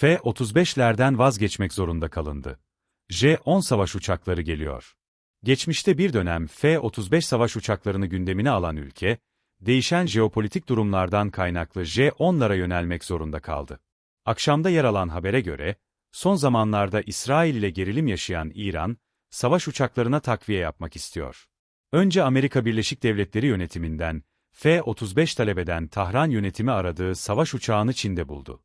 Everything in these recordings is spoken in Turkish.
F-35'lerden vazgeçmek zorunda kalındı. J-10 savaş uçakları geliyor. Geçmişte bir dönem F-35 savaş uçaklarını gündemine alan ülke, değişen jeopolitik durumlardan kaynaklı J-10'lara yönelmek zorunda kaldı. Akşamda yer alan habere göre, son zamanlarda İsrail ile gerilim yaşayan İran, savaş uçaklarına takviye yapmak istiyor. Önce Amerika Birleşik Devletleri yönetiminden, F-35 talep eden Tahran yönetimi aradığı savaş uçağını Çin'de buldu.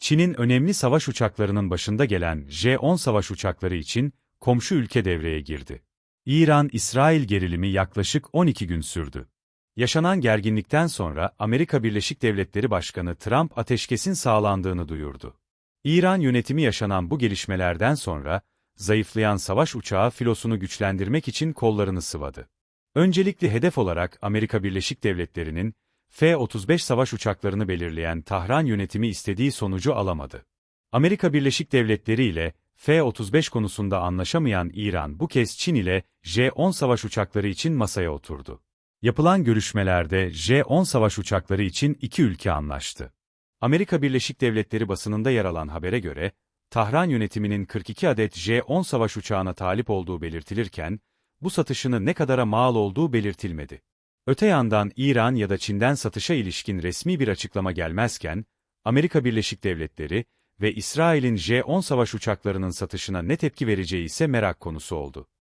Çin'in önemli savaş uçaklarının başında gelen J-10 savaş uçakları için komşu ülke devreye girdi. İran-İsrail gerilimi yaklaşık 12 gün sürdü. Yaşanan gerginlikten sonra Amerika Birleşik Devletleri Başkanı Trump ateşkesin sağlandığını duyurdu. İran yönetimi yaşanan bu gelişmelerden sonra, zayıflayan savaş uçağı filosunu güçlendirmek için kollarını sıvadı. Öncelikli hedef olarak Amerika Birleşik Devletleri'nin F-35 savaş uçaklarını belirleyen Tahran yönetimi istediği sonucu alamadı. Amerika Birleşik Devletleri ile F-35 konusunda anlaşamayan İran bu kez Çin ile J-10 savaş uçakları için masaya oturdu. Yapılan görüşmelerde J-10 savaş uçakları için iki ülke anlaştı. Amerika Birleşik Devletleri basınında yer alan habere göre, Tahran yönetiminin 42 adet J-10 savaş uçağına talip olduğu belirtilirken, bu satışını ne kadara mal olduğu belirtilmedi. Öte yandan İran ya da Çin'den satışa ilişkin resmi bir açıklama gelmezken, Amerika Birleşik Devletleri ve İsrail'in J-10 savaş uçaklarının satışına ne tepki vereceği ise merak konusu oldu.